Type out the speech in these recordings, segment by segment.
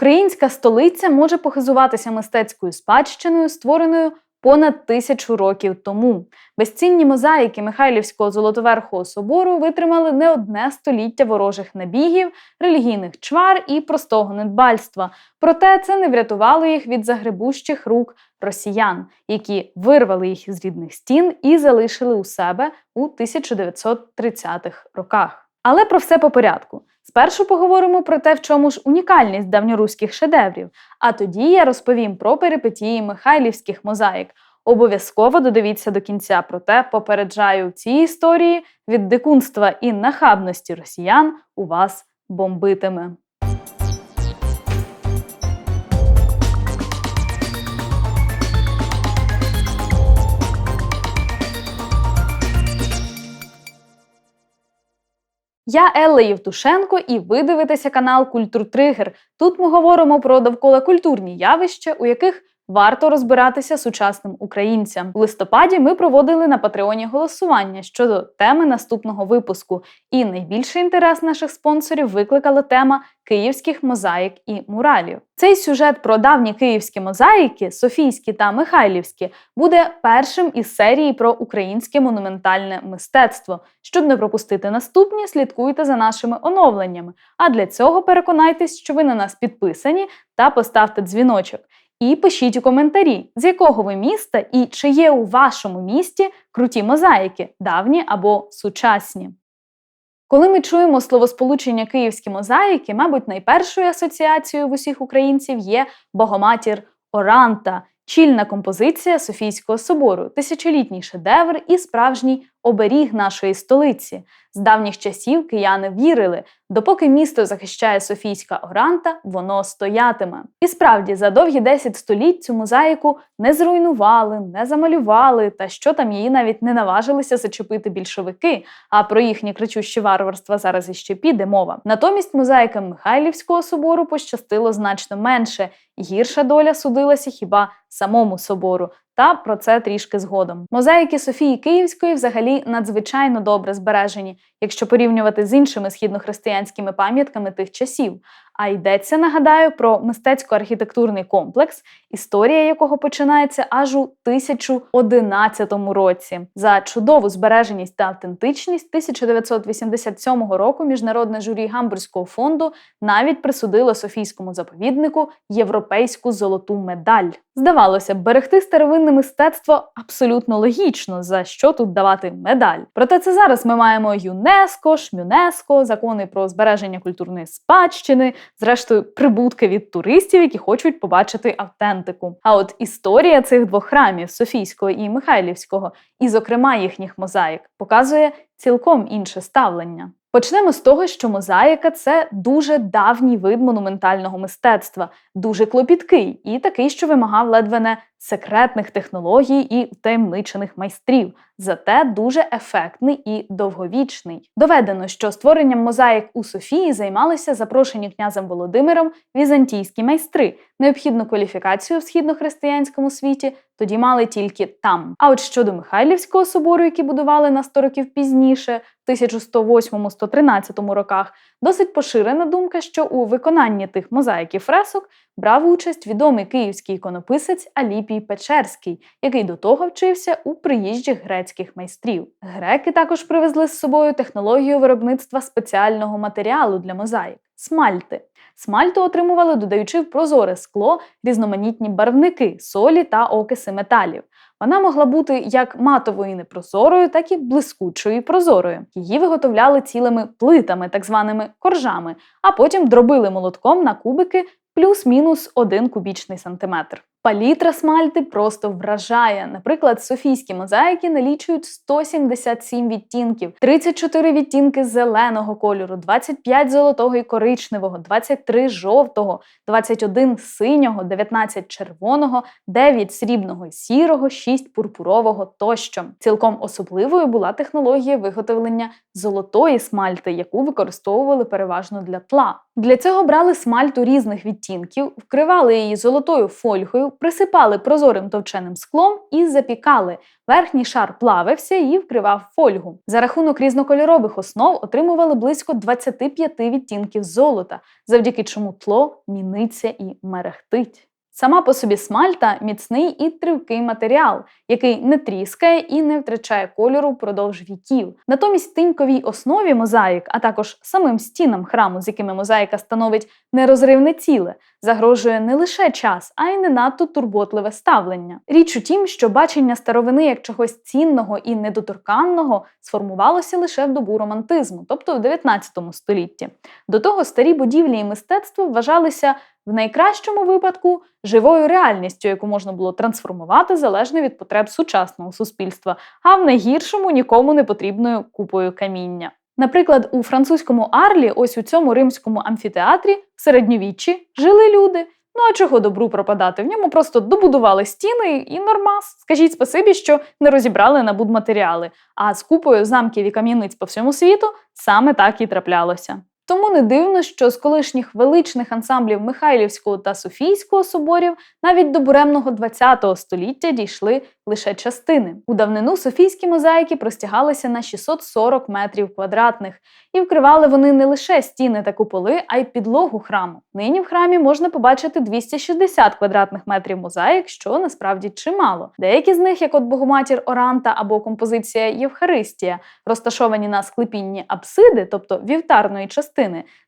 Українська столиця може похизуватися мистецькою спадщиною, створеною понад тисячу років тому. Безцінні мозаїки Михайлівського Золотоверхого собору витримали не одне століття ворожих набігів, релігійних чвар і простого недбальства. Проте це не врятувало їх від загребущих рук росіян, які вирвали їх із рідних стін і залишили у себе у 1930-х роках. Але про все по порядку. Спершу поговоримо про те, в чому ж унікальність давньоруських шедеврів, а тоді я розповім про перипетії михайлівських мозаїк. Обов'язково додивіться до кінця, проте попереджаю в цій історії від дикунства і нахабності росіян у вас бомбитиме. Я Елла Євтушенко, і ви дивитеся канал Культур Тригер. Тут ми говоримо про довкола культурні явища, у яких варто розбиратися сучасним українцям. У листопаді ми проводили на Патреоні голосування щодо теми наступного випуску. І найбільший інтерес наших спонсорів викликала тема київських мозаїк і муралів. Цей сюжет про давні київські мозаїки, Софійські та Михайлівські, буде першим із серії про українське монументальне мистецтво. Щоб не пропустити наступні, слідкуйте за нашими оновленнями. А для цього переконайтесь, що ви на нас підписані та поставте дзвіночок. І пишіть у коментарі, з якого ви міста і чи є у вашому місті круті мозаїки, давні або сучасні. Коли ми чуємо словосполучення київські мозаїки, мабуть, найпершою асоціацією в усіх українців є Богоматір Оранта, чільна композиція Софійського собору, тисячолітній шедевр і справжній оберіг нашої столиці. З давніх часів кияни вірили, допоки місто захищає Софійська Оранта, воно стоятиме. І справді, за довгі 10 століть цю мозаїку не зруйнували, не замалювали, та що там її навіть не наважилися зачепити більшовики. А про їхнє кричуще варварство зараз іще піде мова. Натомість мозаїкам Михайлівського собору пощастило значно менше. Гірша доля судилася хіба самому собору. Та про це трішки згодом. Мозаїки Софії Київської взагалі надзвичайно добре збережені, якщо порівнювати з іншими східнохристиянськими пам'ятками тих часів. А йдеться, нагадаю, про мистецько-архітектурний комплекс, історія якого починається аж у 1011 році. За чудову збереженість та автентичність 1987 року міжнародне журі Гамбурзького фонду навіть присудило Софійському заповіднику європейську золоту медаль. Здавалося б, берегти старовинне мистецтво абсолютно логічно, за що тут давати медаль. Проте це зараз ми маємо ЮНЕСКО, ШМЮНЕСКО, закони про збереження культурної спадщини, зрештою, прибутки від туристів, які хочуть побачити автентику. А от історія цих двох храмів Софійського і Михайлівського, і, зокрема, їхніх мозаїк, показує цілком інше ставлення. Почнемо з того, що мозаїка це дуже давній вид монументального мистецтва, дуже клопіткий і такий, що вимагав ледве не секретних технологій і таємничених майстрів, зате дуже ефектний і довговічний. Доведено, що створенням мозаїк у Софії займалися запрошені князем Володимиром візантійські майстри. Необхідну кваліфікацію в східнохристиянському світі тоді мали тільки там. А от щодо Михайлівського собору, який будували на 100 років пізніше, в 1108-113 роках, досить поширена думка, що у виконанні тих мозаїк і фресок брав участь відомий київський іконописець Аліпій Печерський, який до того вчився у приїжджих грецьких майстрів. Греки також привезли з собою технологію виробництва спеціального матеріалу для мозаїк смальти. Смальту отримували, додаючи в прозоре скло різноманітні барвники, солі та окиси металів. Вона могла бути як матовою непрозорою, так і блискучою і прозорою. Її виготовляли цілими плитами, так званими коржами, а потім дробили молотком на кубики плюс-мінус один кубічний сантиметр. Палітра смальти просто вражає. Наприклад, софійські мозаїки налічують 177 відтінків, 34 відтінки зеленого кольору, 25 золотого і коричневого, 23 жовтого, 21 синього, 19 червоного, 9 срібного і сірого, 6 пурпурового тощо. Цілком особливою була технологія виготовлення золотої смальти, яку використовували переважно для тла. Для цього брали смальту різних відтінків, вкривали її золотою фольгою, присипали прозорим товченим склом і запікали. Верхній шар плавився і вкривав фольгу. За рахунок різнокольорових основ отримували близько 25 відтінків золота, завдяки чому тло міниться і мерехтить. Сама по собі смальта міцний і тривкий матеріал, який не тріскає і не втрачає кольору впродовж віків. Натомість тиньковій основі мозаїк, а також самим стінам храму, з якими мозаїка становить нерозривне ціле, загрожує не лише час, а й не надто турботливе ставлення. Річ у тім, що бачення старовини як чогось цінного і недоторканного сформувалося лише в добу романтизму, тобто в 19 столітті. До того старі будівлі і мистецтво вважалися в найкращому випадку живою реальністю, яку можна було трансформувати залежно від потреб сучасного суспільства, а в найгіршому нікому не потрібною купою каміння. Наприклад, у французькому Арлі, ось у цьому римському амфітеатрі, в середньовіччі жили люди. Ну а чого добру пропадати? В ньому просто добудували стіни і нормас. Скажіть спасибі, що не розібрали на будматеріали. А з купою замків і кам'яниць по всьому світу саме так і траплялося. Тому не дивно, що з колишніх величних ансамблів Михайлівського та Софійського соборів навіть до буремного ХХ століття дійшли лише частини. У давнину Софійські мозаїки простягалися на 640 метрів квадратних, і вкривали вони не лише стіни та куполи, а й підлогу храму. Нині в храмі можна побачити 260 квадратних метрів мозаїк, що насправді чимало. Деякі з них, як от Богоматір Оранта або композиція Євхаристія, розташовані на склепінні апсиди, тобто вівтарної частини,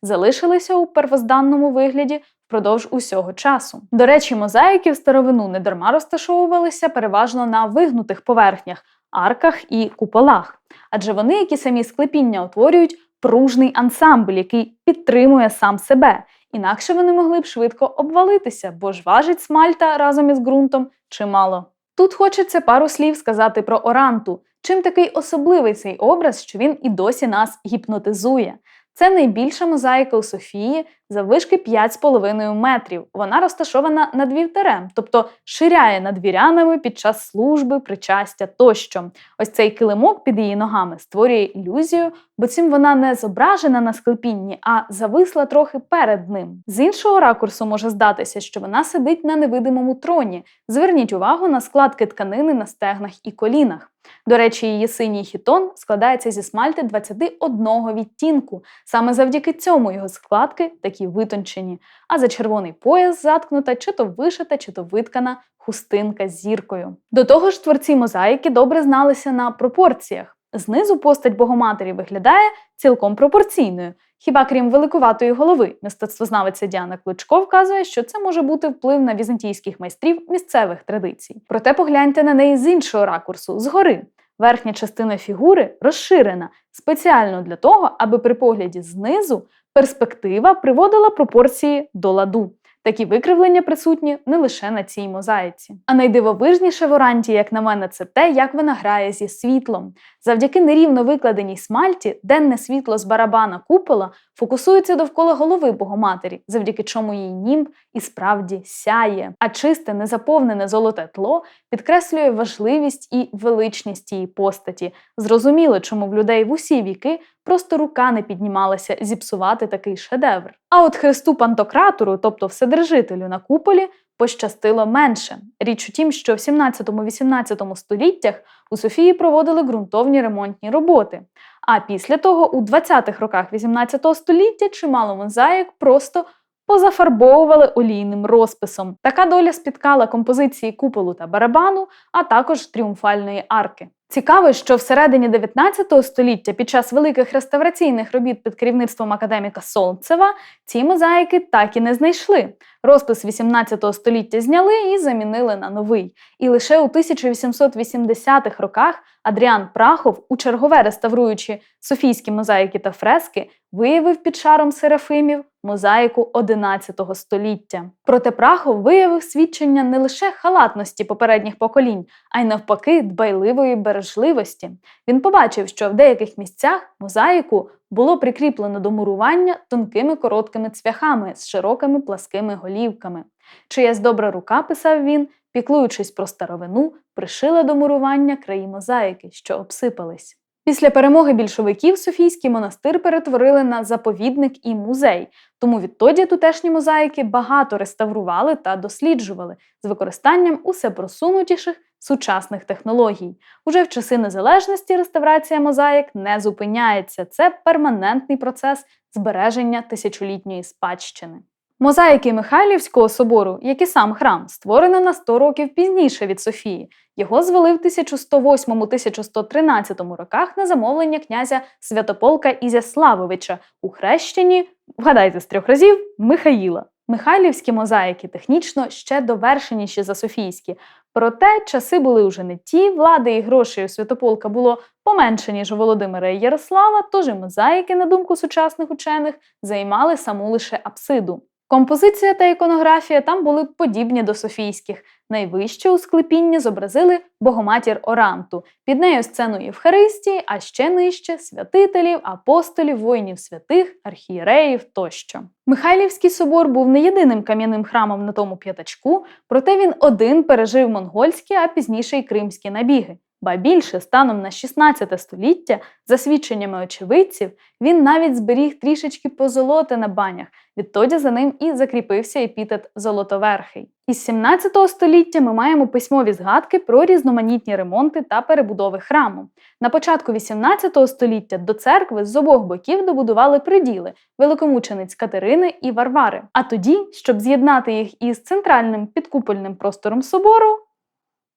залишилися у первозданному вигляді впродовж усього часу. До речі, мозаїки в старовину недарма розташовувалися переважно на вигнутих поверхнях, арках і куполах, адже вони, які самі склепіння утворюють, пружний ансамбль, який підтримує сам себе. Інакше вони могли б швидко обвалитися, бо ж важить смальта разом із ґрунтом чимало. Тут хочеться пару слів сказати про Оранту. Чим такий особливий цей образ, що він і досі нас гіпнотизує. Це найбільша мозаїка у Софії заввишки 5,5 метрів. Вона розташована над вівтарем, тобто ширяє над вірянами під час служби, причастя тощо. Ось цей килимок під її ногами створює ілюзію, бо цим вона не зображена на склепінні, а зависла трохи перед ним. З іншого ракурсу може здатися, що вона сидить на невидимому троні. Зверніть увагу на складки тканини на стегнах і колінах. До речі, її синій хітон складається зі смальти 21 відтінку. Саме завдяки цьому його складки такі витончені, а за червоний пояс заткнута чи то вишита, чи то виткана хустинка з зіркою. До того ж, творці мозаїки добре зналися на пропорціях. Знизу постать Богоматері виглядає цілком пропорційною. Хіба крім великуватої голови, мистецтвознавиця Діана Кличко вказує, що це може бути вплив на візантійських майстрів місцевих традицій. Проте погляньте на неї з іншого ракурсу, згори. Верхня частина фігури розширена спеціально для того, аби при погляді знизу перспектива приводила пропорції до ладу. Такі викривлення присутні не лише на цій мозаїці. А найдивовижніше в оранті, як на мене, це те, як вона грає зі світлом. Завдяки нерівно викладеній смальті, денне світло з барабана купола фокусується довкола голови Богоматері, завдяки чому її німб і справді сяє. А чисте, незаповнене золоте тло підкреслює важливість і величність її постаті. Зрозуміло, чому в людей в усі віки просто рука не піднімалася зіпсувати такий шедевр. А от Христу Пантократору, тобто Вседержителю на куполі, пощастило менше. Річ у тім, що в 17-18 століттях у Софії проводили ґрунтовні ремонтні роботи. А після того, у 20-х роках 18 століття, чимало мозаїк просто позафарбовували олійним розписом. Така доля спіткала композиції куполу та барабану, а також тріумфальної арки. Цікаво, що всередині 19 століття під час великих реставраційних робіт під керівництвом академіка Солнцева ці мозаїки так і не знайшли. Розпис 18 століття зняли і замінили на новий. І лише у 1880-х роках Адріан Прахов, у чергове реставруючи софійські мозаїки та фрески, виявив під шаром серафимів мозаїку 11 століття. Проте Прахов виявив свідчення не лише халатності попередніх поколінь, а й навпаки дбайливої бережливості. Він побачив, що в деяких місцях мозаїку було прикріплено до мурування тонкими короткими цвяхами з широкими пласкими голівками. Чиясь добра рука, писав він, піклуючись про старовину, пришила до мурування краї мозаїки, що обсипались. Після перемоги більшовиків Софійський монастир перетворили на заповідник і музей, тому відтоді тутешні мозаїки багато реставрували та досліджували з використанням усе просунутіших сучасних технологій. Уже в часи незалежності реставрація мозаїк не зупиняється. Це перманентний процес збереження тисячолітньої спадщини. Мозаїки Михайлівського собору, як і сам храм, створено на 100 років пізніше від Софії. Його звели в 1108-1113 роках на замовлення князя Святополка Ізяславовича у хрещенні, вгадайте з трьох разів, Михаїла. Михайлівські мозаїки технічно ще довершеніші за Софійські, проте часи були уже не ті, влади і грошей у Святополка було поменше, ніж у Володимира і Ярослава, тож і мозаїки, на думку сучасних учених, займали саму лише апсиду. Композиція та іконографія там були подібні до софійських. Найвище у склепінні зобразили Богоматір Оранту, під нею сцену Євхаристії, а ще нижче святителів, апостолів, воїнів святих, архієреїв тощо. Михайлівський собор був не єдиним кам'яним храмом на тому п'ятачку, проте він один пережив монгольські, а пізніше й кримські набіги. Ба більше, станом на 16 століття, за свідченнями очевидців, він навіть зберіг трішечки позолоти на банях, відтоді за ним і закріпився епітет Золотоверхий. Із 17 століття ми маємо письмові згадки про різноманітні ремонти та перебудови храму. На початку 18 століття до церкви з обох боків добудували приділи великомучениць Катерини і Варвари. А тоді, щоб з'єднати їх із центральним підкупольним простором собору,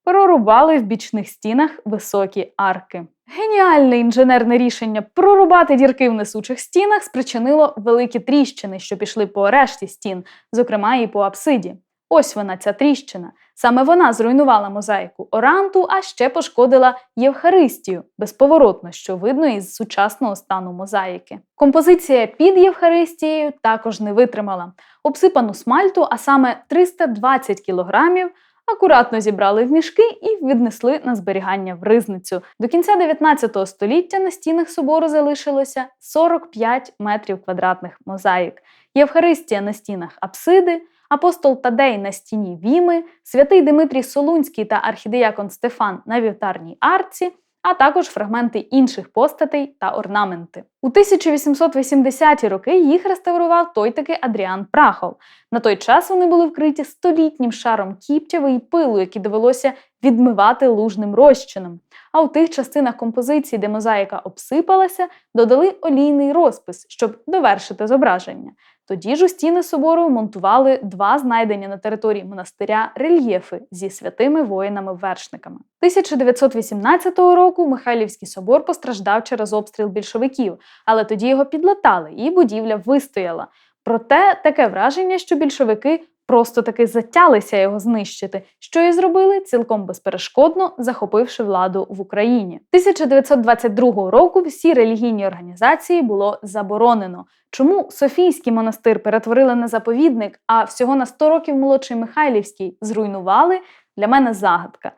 прорубали в бічних стінах високі арки. Геніальне інженерне рішення прорубати дірки в несучих стінах спричинило великі тріщини, що пішли по решті стін, зокрема і по апсиді. Ось вона, ця тріщина. Саме вона зруйнувала мозаїку Оранту, а ще пошкодила Євхаристію безповоротно, що видно із сучасного стану мозаїки. Композиція під Євхаристією також не витримала. Обсипану смальту, а саме 320 кілограмів, акуратно зібрали в мішки і віднесли на зберігання в ризницю. До кінця 19 століття на стінах собору залишилося 45 метрів квадратних мозаїк. Євхаристія на стінах апсиди, апостол Тадей на стіні Віми, святий Димитрій Солунський та архідеякон Стефан на вівтарній арці. А також фрагменти інших постатей та орнаменти. У 1880-ті роки їх реставрував той таки Адріан Прахов. На той час вони були вкриті столітнім шаром кіптяви і пилу, які довелося відмивати лужним розчином. А у тих частинах композиції, де мозаїка обсипалася, додали олійний розпис, щоб довершити зображення. Тоді ж у стіни собору монтували два знайдені на території монастиря рельєфи зі святими воїнами-вершниками. 1918 року Михайлівський собор постраждав через обстріл більшовиків, але тоді його підлатали, і будівля вистояла. Проте таке враження, що більшовики просто таки затялися його знищити, що і зробили цілком безперешкодно, захопивши владу в Україні. 1922 року всі релігійні організації було заборонено. Чому Софійський монастир перетворили на заповідник, а всього на 100 років молодший Михайлівський зруйнували для мене загадка.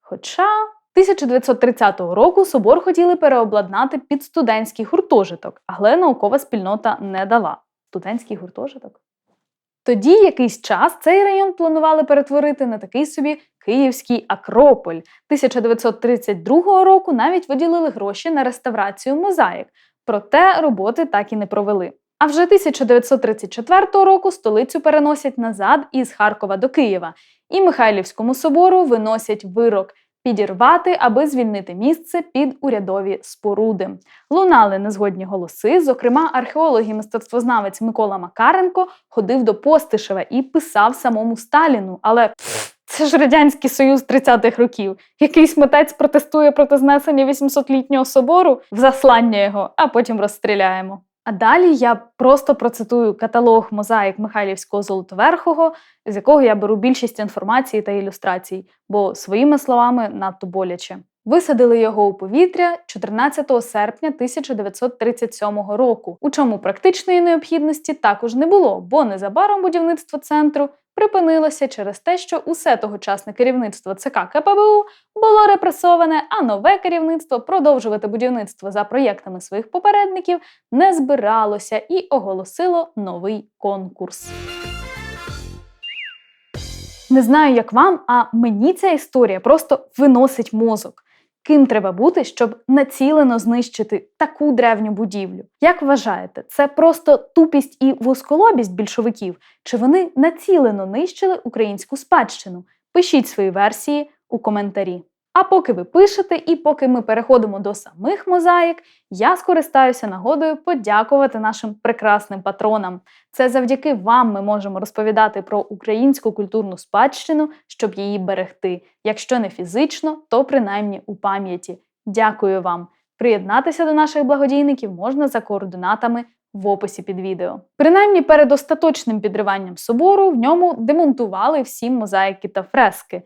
Хоча 1930 року собор хотіли переобладнати під студентський гуртожиток, але наукова спільнота не дала. Студентський гуртожиток? Тоді якийсь час цей район планували перетворити на такий собі Київський Акрополь. 1932 року навіть виділили гроші на реставрацію мозаїк, проте роботи так і не провели. А вже 1934 року столицю переносять назад із Харкова до Києва, і Михайлівському собору виносять вирок підірвати, аби звільнити місце під урядові споруди. Лунали незгодні голоси. Зокрема, археолог і мистецтвознавець Микола Макаренко ходив до Постишева і писав самому Сталіну. Але це ж радянський союз 30-х років. Якийсь митець протестує проти знесення 800-літнього собору в заслання його, а потім розстріляємо. А далі я просто процитую каталог мозаїк Михайлівського Золотоверхого, з якого я беру більшість інформації та ілюстрацій, бо своїми словами надто боляче. Висадили його у повітря 14 серпня 1937 року, у чому практичної необхідності також не було, бо незабаром будівництво центру припинилося через те, що усе тогочасне керівництво ЦК КПБУ було репресоване, а нове керівництво продовжувати будівництво за проєктами своїх попередників не збиралося і оголосило новий конкурс. Не знаю, як вам, а мені ця історія просто виносить мозок. Ким треба бути, щоб націлено знищити таку древню будівлю? Як вважаєте, це просто тупість і восколобість більшовиків? Чи вони націлено нищили українську спадщину? Пишіть свої версії у коментарі. А поки ви пишете, і поки ми переходимо до самих мозаїк, я скористаюся нагодою подякувати нашим прекрасним патронам. Це завдяки вам ми можемо розповідати про українську культурну спадщину, щоб її берегти. Якщо не фізично, то принаймні у пам'яті. Дякую вам! Приєднатися до наших благодійників можна за координатами в описі під відео. Принаймні перед остаточним підриванням собору в ньому демонтували всі мозаїки та фрески.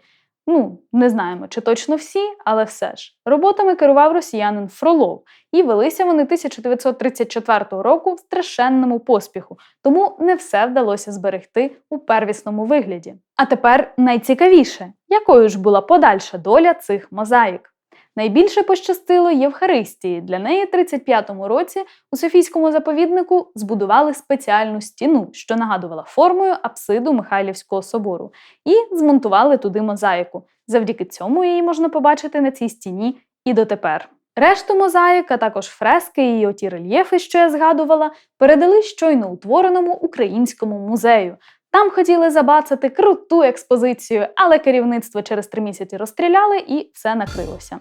Ну, не знаємо, чи точно всі, але все ж. Роботами керував росіянин Фролов, і велися вони 1934 року в страшенному поспіху, тому не все вдалося зберегти у первісному вигляді. А тепер найцікавіше, якою ж була подальша доля цих мозаїк. Найбільше пощастило Євхаристії. Для неї в 35-му році у Софійському заповіднику збудували спеціальну стіну, що нагадувала формою апсиду Михайлівського собору, і змонтували туди мозаїку. Завдяки цьому її можна побачити на цій стіні і дотепер. Решту мозаїк, а також фрески і оті рельєфи, що я згадувала, передали щойно утвореному українському музею. Там хотіли забацати круту експозицію, але керівництво через три місяці розстріляли і все накрилося.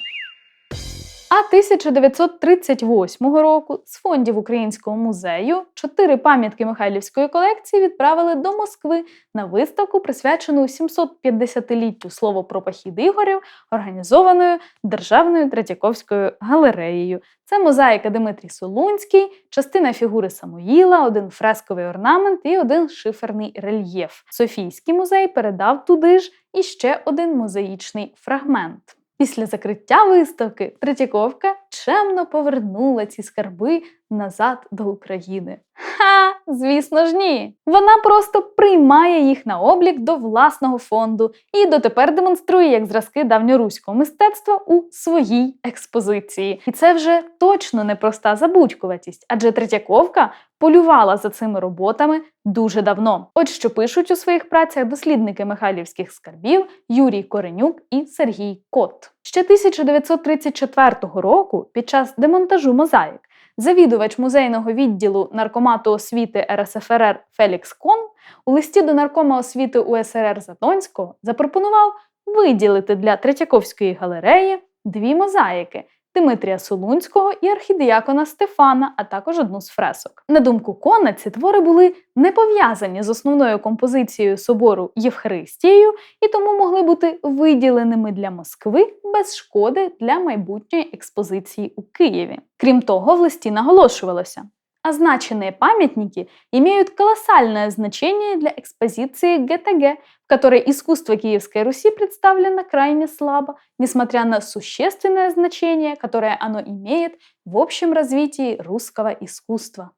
А 1938 року з фондів Українського музею чотири пам'ятки Михайлівської колекції відправили до Москви на виставку, присвячену 750-літтю слово про похід Ігорів, організованою Державною Третьяковською галереєю. Це мозаїка Дмитрій Солунський, частина фігури Самуїла, один фресковий орнамент і один шиферний рельєф. Софійський музей передав туди ж і ще один мозаїчний фрагмент. Після закриття виставки Третьяковка чемно повернула ці скарби назад до України. Ха, звісно ж, ні. Вона просто приймає їх на облік до власного фонду і дотепер демонструє як зразки давньоруського мистецтва у своїй експозиції. І це вже точно не проста забудькуватість, адже Третьяковка полювала за цими роботами дуже давно. От що пишуть у своїх працях дослідники михайлівських скарбів Юрій Коренюк і Сергій Кот. Ще 1934 року, під час демонтажу мозаїк, завідувач музейного відділу наркомату освіти РСФРР Фелікс Кон у листі до наркома освіти УСРР Задонського запропонував виділити для Третьяковської галереї дві мозаїки. Дмитрія Солунського і архідіякона Стефана, а також одну з фресок. На думку Кона, ці твори були не пов'язані з основною композицією собору Євхаристією і тому могли бути виділеними для Москви без шкоди для майбутньої експозиції у Києві. Крім того, в листі наголошувалося. Означенные памятники имеют колоссальное значение для экспозиции ГТГ, в которой искусство Киевской Руси представлено крайне слабо, несмотря на существенное значение, которое оно имеет в общем развитии русского искусства.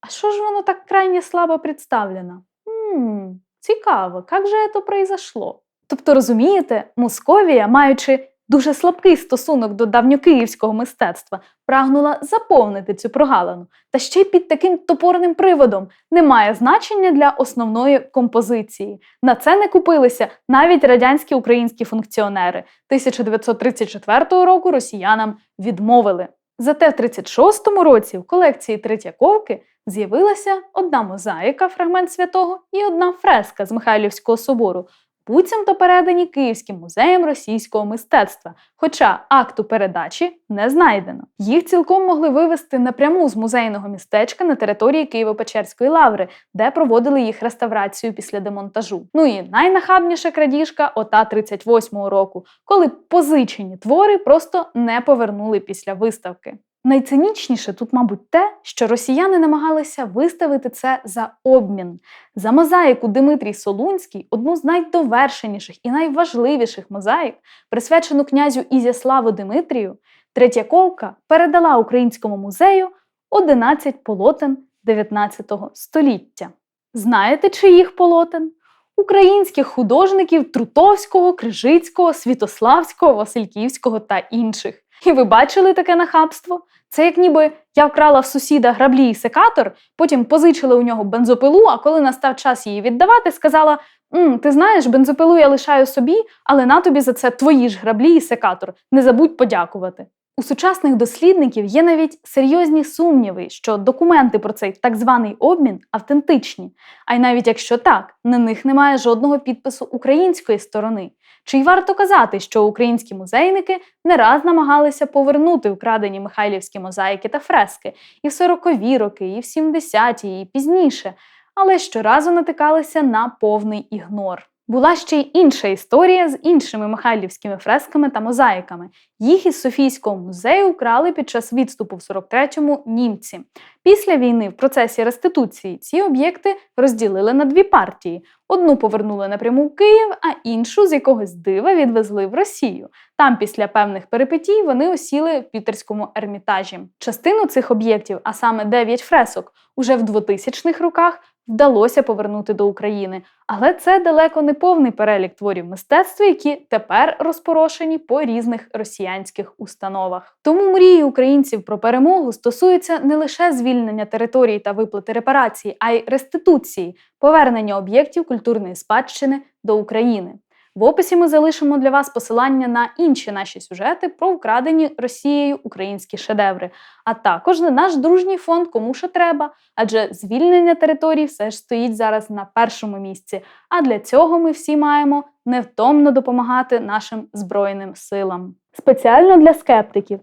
А що ж воно так крайне слабо представлено? Ммм, цікаво, як же це произошло? Тобто, розумієте, Московія, маючи дуже слабкий стосунок до давньокиївського мистецтва, прагнула заповнити цю прогалину, та ще й під таким топорним приводом немає значення для основної композиції. На це не купилися навіть радянські українські функціонери. 1934 року росіянам відмовили. Зате в 36-му році в колекції Третьяковки з'явилася одна мозаїка, фрагмент святого, і одна фреска з Михайлівського собору, буцімто передані Київським музеєм російського мистецтва, хоча акту передачі не знайдено. Їх цілком могли вивезти напряму з музейного містечка на території Києво-Печерської лаври, де проводили їх реставрацію після демонтажу. Ну і найнахабніша крадіжка ота 38-го року, коли позичені твори просто не повернули після виставки. Найцинічніше тут, мабуть, те, що росіяни намагалися виставити це за обмін. За мозаїку Дмитрій Солунський, одну з найдовершеніших і найважливіших мозаїк, присвячену князю Ізяславу Дмитрію, Третьяковка передала Українському музею 11 полотен 19 століття. Знаєте, чиїх полотен? Українських художників Трутовського, Крижицького, Світославського, Васильківського та інших. І ви бачили таке нахабство? Це як ніби я вкрала в сусіда граблі і секатор, потім позичила у нього бензопилу, а коли настав час її віддавати, сказала: М, ти знаєш, бензопилу я лишаю собі, але на тобі за це твої ж граблі і секатор. Не забудь подякувати. У сучасних дослідників є навіть серйозні сумніви, що документи про цей так званий обмін автентичні. А й навіть якщо так, на них немає жодного підпису української сторони. Чи й варто казати, що українські музейники не раз намагалися повернути вкрадені михайлівські мозаїки та фрески і в 40-ві роки, і в 70-ті, і пізніше, але щоразу натикалися на повний ігнор. Була ще й інша історія з іншими михайлівськими фресками та мозаїками. Їх із Софійського музею вкрали під час відступу в 43-му німці. Після війни в процесі реституції ці об'єкти розділили на дві партії: одну повернули напряму в Київ, а іншу з якогось дива відвезли в Росію. Там, після певних перипетій, вони осіли в Пітерському ермітажі. Частину цих об'єктів, а саме 9 фресок, уже в 2000-х роках вдалося повернути до України. Але це далеко не повний перелік творів мистецтва, які тепер розпорошені по різних росіянських установах. Тому мрії українців про перемогу стосуються не лише звільнення територій та виплати репарацій, а й реституції, повернення об'єктів культурної спадщини до України. В описі ми залишимо для вас посилання на інші наші сюжети про вкрадені Росією українські шедеври, а також на наш дружній фонд Кому що треба, адже звільнення територій все ж стоїть зараз на першому місці. А для цього ми всі маємо невтомно допомагати нашим Збройним силам. Спеціально для скептиків.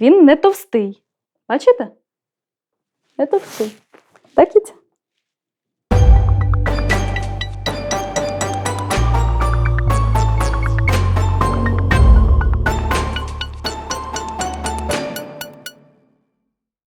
Він не товстий. Бачите? Не товстий. Так це.